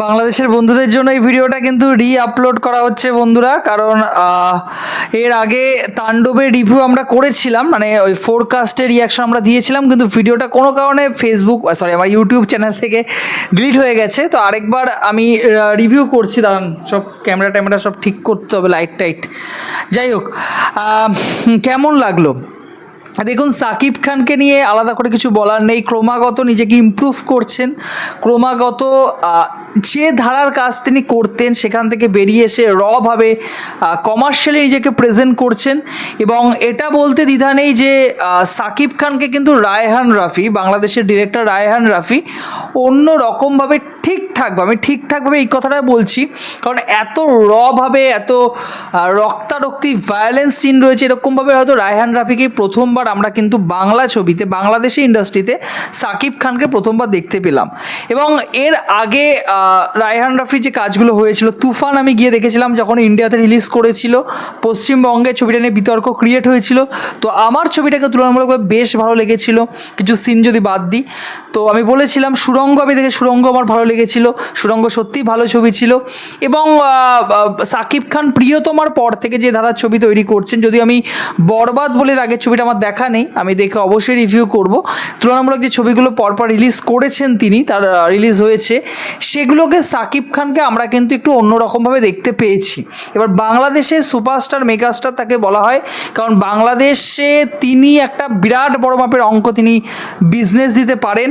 বাংলাদেশের বন্ধুদের জন্য এই ভিডিওটা কিন্তু রি আপলোড করা হচ্ছে বন্ধুরা, কারণ এর আগে তাণ্ডবের রিভিউ আমরা করেছিলাম মানে ওই ফোরকাস্টের রিয়াকশন আমরা দিয়েছিলাম, কিন্তু ভিডিওটা কোনো কারণে ফেসবুক সরি আমার ইউটিউব চ্যানেল থেকে ডিলিট হয়ে গেছে। তো আরেকবার আমি রিভিউ করছি, দাঁড়ান, সব ক্যামেরা ট্যামেরা সব ঠিক করতে হবে লাইট টাইট যাই হোক কেমন লাগল? দেখুন, সাকিব খানকে নিয়ে আলাদা করে কিছু বলার নেই। ক্রমাগত নিজেকে ইমপ্রুভ করছেন। ক্রমাগত যে ধারার কাজ তিনি করতেন, সেখান থেকে বেরিয়ে এসে রভাবে কমার্শিয়ালি নিজেকে প্রেজেন্ট করছেন। এবং এটা বলতে দ্বিধা নেই যে সাকিব খানকে কিন্তু রায়হান রাফি, বাংলাদেশের ডিরেক্টর রায়হান রাফি, অন্য রকমভাবে ঠিকঠাকভাবে আমি ঠিকঠাকভাবে এই কথাটা বলছি। কারণ এত রভাবে এত রক্তারক্তি ভায়োলেন্স সিন রয়েছে, এরকমভাবে হয়তো রায়হান রাফিকে প্রথমবার আমরা কিন্তু বাংলা ছবিতে, বাংলাদেশি ইন্ডাস্ট্রিতে সাকিব খানকে প্রথমবার দেখতে পেলাম। এবং এর আগে রায়হান রাফি যে কাজগুলো হয়েছিল, তুফান আমি গিয়ে দেখেছিলাম যখন ইন্ডিয়াতে রিলিজ করেছিল, পশ্চিমবঙ্গে ছবিটা নিয়ে বিতর্ক ক্রিয়েট হয়েছিল। তো আমার ছবিটাকে তুলনামূলকভাবে বেশ ভালো লেগেছিল। কিছু সিন যদি বাদ দিই, তো আমি বলেছিলাম, সুরঙ্গ আমি দেখে, সুরঙ্গ আমার ভালো লেগেছিল। সুরঙ্গ সত্যিই ভালো ছবি ছিল। এবং সাকিব খান প্রিয়তমার পর থেকে যে ধারার ছবি তৈরি করছেন, যদি আমি বরবাদ বলে আগের ছবিটা আমার দেখা নেই, আমি দেখে অবশ্যই রিভিউ করব। তুলনামূলক যে ছবিগুলো পরপর রিলিজ করেছেন তিনি, তার রিলিজ হয়েছে, সেগুলোকে সাকিব খানকে আমরা কিন্তু একটু অন্যরকমভাবে দেখতে পেয়েছি। এবার বাংলাদেশে সুপারস্টার মেগাস্টার তাকে বলা হয়, কারণ বাংলাদেশে তিনি একটা বিরাট বড় মাপের অঙ্ক তিনি বিজনেস দিতে পারেন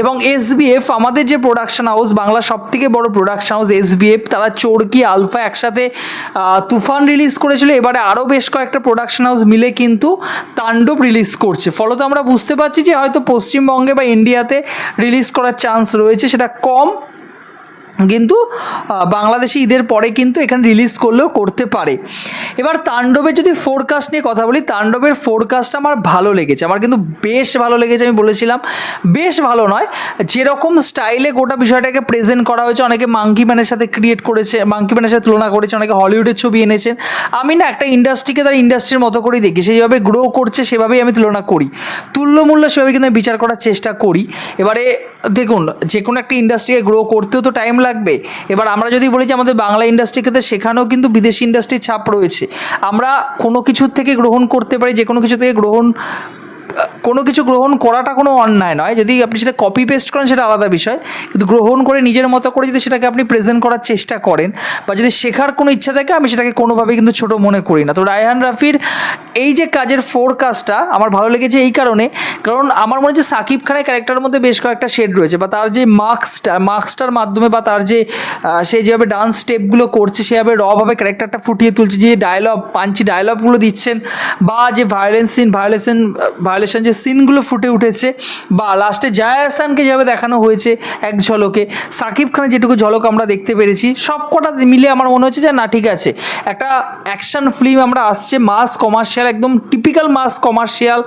এবং এসবিএফ আমাদের যে প্রোডাকশন হাউস বাংলা সব থেকে বড় প্রোডাকশন হাউস এসবিএফ তারা চোরকি, আলফা একসাথে তুফান রিলিজ করেছিল, এবারে আরও বেশ কয়েকটা প্রোডাকশন হাউস মিলে কিন্তু তাণ্ডব রিলিজ করছে। ফলত আমরা বুঝতে পারছি যে হয়তো পশ্চিমবঙ্গে বা ইন্ডিয়াতে রিলিজ করার চান্স রয়েছে, সেটা কম কিন্তু বাংলাদেশে ঈদের পরে কিন্তু এখানে রিলিজ করলেও করতে পারে। এবার তাণ্ডবের যদি ফোরকাস্ট নিয়ে কথা বলি, তাণ্ডবের ফোরকাস্ট আমার ভালো লেগেছে। আমার কিন্তু বেশ ভালো লেগেছে, আমি বলেছিলাম। বেশ ভালো নয়, যেরকম স্টাইলে গোটা বিষয়টাকে প্রেজেন্ট করা হয়েছে, অনেকে মাঙ্কি ম্যানের সাথে ক্রিয়েট করেছে মাঙ্কি ম্যানের সাথে তুলনা করেছে, অনেকে হলিউডের ছবি এনেছেন। আমি না একটা ইন্ডাস্ট্রিকে তার ইন্ডাস্ট্রির মতো করেই দেখি সেইভাবে গ্রো করছে, সেভাবেই আমি তুলনা করি। তুল্যমূল্য সেভাবে কিন্তু বিচার করার চেষ্টা করি। এবারে দেখুন যে কোনো একটা ইন্ডাস্ট্রিকে গ্রো করতেও তো টাইম লাগবে। এবার আমরা যদি বলি যে আমাদের বাংলা ইন্ডাস্ট্রিকে সেখানেও কিন্তু বিদেশি ইন্ডাস্ট্রির ছাপ রয়েছে। আমরা কোনো কিছুর থেকে গ্রহণ করতে পারি, যে কোনো কিছু থেকে গ্রহণ কোনো কিছু গ্রহণ করাটা কোনো অন্যায় নয়। যদি আপনি সেটা কপি পেস্ট করেন, সেটা আলাদা বিষয়। কিন্তু গ্রহণ করে নিজের মতো করে যদি সেটাকে আপনি প্রেজেন্ট করার চেষ্টা করেন বা যদি শেখার কোনো ইচ্ছা থাকে, আমি সেটাকে কোনোভাবেই কিন্তু ছোট মনে করি না। তো রায়হান রাফির এই যে কাজের ফোরকাস্টটা আমার ভালো লেগেছে এই কারণে। কারণ আমার মনে হচ্ছে সাকিব খানের ক্যারেক্টারের মধ্যে বেশ কয়েকটা শেড রয়েছে বা তার যে মার্কসটা মার্কসটার মাধ্যমে বা তার যে সে যেভাবে ডান্স স্টেপগুলো করছে, সেভাবে রভাবে ক্যারেক্টারটা ফুটিয়ে তুলছে, যে ডায়লগ পাঞ্চি ডায়লগগুলো দিচ্ছেন বা যে ভায়োলেন্স সিন ভায়োলেশন ভায়োলেশন যে সিনগুলো ফুটে উঠেছে বা লাস্টে জায়া হাসানকে যেভাবে দেখানো হয়েছে এক ঝলকে, সাকিব খানের যেটুকু ঝলক আমরা দেখতে পেরেছি সব কটা মিলে আমার মনে হচ্ছে যে না, ঠিক আছে। একটা অ্যাকশন ফিল্ম আমরা আসছে মাস কমার্শিয়াল একদম টিপিক্যাল মাস কমার্শিয়াল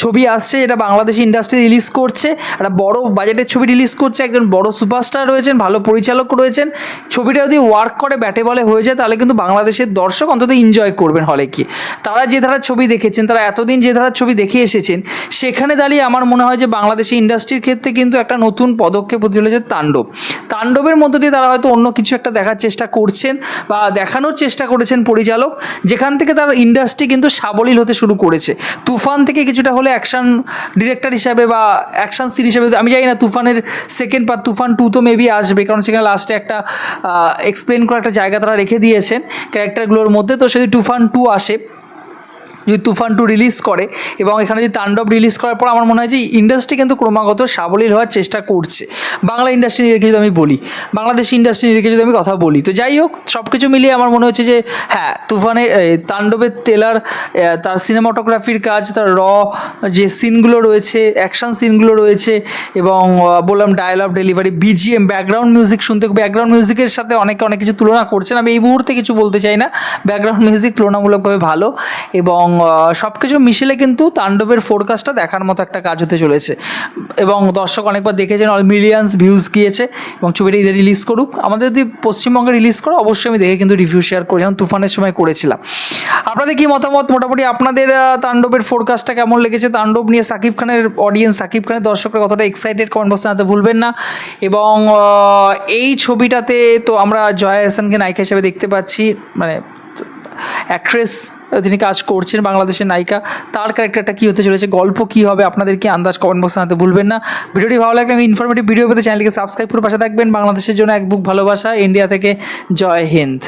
ছবি আসছে এটা বাংলাদেশ ইন্ডাস্ট্রি রিলিজ করছে। একটা বড় বাজেটের ছবি রিলিজ করছে, একজন বড় সুপারস্টার রয়েছেন, ভালো পরিচালক রয়েছেন। ছবিটা যদি ওয়ার্ক করে ব্যাটে বলে হয়ে যায়, তাহলে কিন্তু বাংলাদেশের দর্শক অন্তত এনজয় করবেন হলে কি তারা যে ধারার ছবি দেখেছেন, তারা এতদিন যে ধারার ছবি দেখে এসেছেন সেখানে দাঁড়িয়ে আমার মনে হয় যে বাংলাদেশি ইন্ডাস্ট্রির ক্ষেত্রে কিন্তু একটা নতুন পদক্ষেপ হতে চলেছে তাণ্ডব। তাণ্ডবের মধ্য দিয়ে তারা হয়তো অন্য কিছু একটা দেখার চেষ্টা করছেন বা দেখানোর চেষ্টা করেছেন পরিচালক, যেখান থেকে তার ইন্ডাস্ট্রি কিন্তু সাবলীল হতে শুরু করেছে। তুফান থেকে কিছুটা হলে অ্যাকশন ডিরেক্টর হিসাবে বা অ্যাকশন সিন হিসাবে, আমি জানি না তুফানের সেকেন্ড পার্ট তুফান টু তো মেবি আসবে, কারণ সেখানে লাস্টে একটা এক্সপ্লেন করার একটা জায়গা তারা রেখে দিয়েছেন ক্যারেক্টারগুলোর মধ্যে। তো যদি তুফান টু আসে। যদি তুফান টু রিলিজ করে এবং এখানে যদি তাণ্ডব রিলিজ করার পর আমার মনে হয় যে ইন্ডাস্ট্রি কিন্তু ক্রমাগত সাবলীল হওয়ার চেষ্টা করছে। বাংলা ইন্ডাস্ট্রি নিয়ে যদি আমি বলি, বাংলাদেশ ইন্ডাস্ট্রি নিয়ে যদি আমি কথা বলি, তো যাই হোক সব কিছু মিলিয়ে আমার মনে হচ্ছে যে হ্যাঁ তুফানের তাণ্ডবের টেলার তার সিনেমাটোগ্রাফির কাজ, তার র যে সিনগুলো রয়েছে অ্যাকশন সিনগুলো রয়েছে এবং বললাম dialogue delivery BGM background music শুনতে ব্যাকগ্রাউন্ড মিউজিকের সাথে অনেকে, অনেক কিছু তুলনা করছেন। আমি এই মুহূর্তে কিছু বলতে চাই না। ব্যাকগ্রাউন্ড মিউজিক তুলনামূলকভাবে ভালো এবং সব কিছু মিশেলে কিন্তু তাণ্ডবের ফোরকাস্টটা দেখার মতো একটা কাজ হতে চলেছে। এবং দর্শক অনেকবার দেখেছেন অল মিলিয়ন্স ভিউজ গিয়েছে এবং ছবিটা ঈদে রিলিজ করুক। আমাদের যদি পশ্চিমবঙ্গে রিলিজ করে, অবশ্যই আমি দেখে কিন্তু রিভিউ শেয়ার করি। যেমন তুফানের সময় করেছিলাম। আপনাদের কি মতামত? মোটামুটি আপনাদের তাণ্ডবের ফোরকাস্টটা কেমন লেগেছে? তাণ্ডব নিয়ে সাকিব খানের অডিয়েন্স সাকিব খানের দর্শকরা কতটা এক্সাইটেড কমেন্ট বক্সে জানাতে ভুলবেন না। এবং এই ছবিটাতে তো আমরা জয়া হাসানকে নায়িকা হিসেবে দেখতে পাচ্ছি। মানে অ্যাক্ট্রেস তিনি কাজ করছেন বাংলাদেশের নায়িকা। তার ক্যারেক্টারটা কী হতে চলেছে, গল্প কী হবে, আপনাদের কি আন্দাজ কমেন্ট বক্সে আনতে ভুলবেন না। ভিডিওটি ভালো লাগলে ইনফরমেটিভ ভিডিও পেতে চ্যানেলকে সাবস্ক্রাইব করে পাশে থাকবেন। বাংলাদেশের জন্য এক বুক ভালোবাসা ইন্ডিয়া থেকে জয় হিন্দ।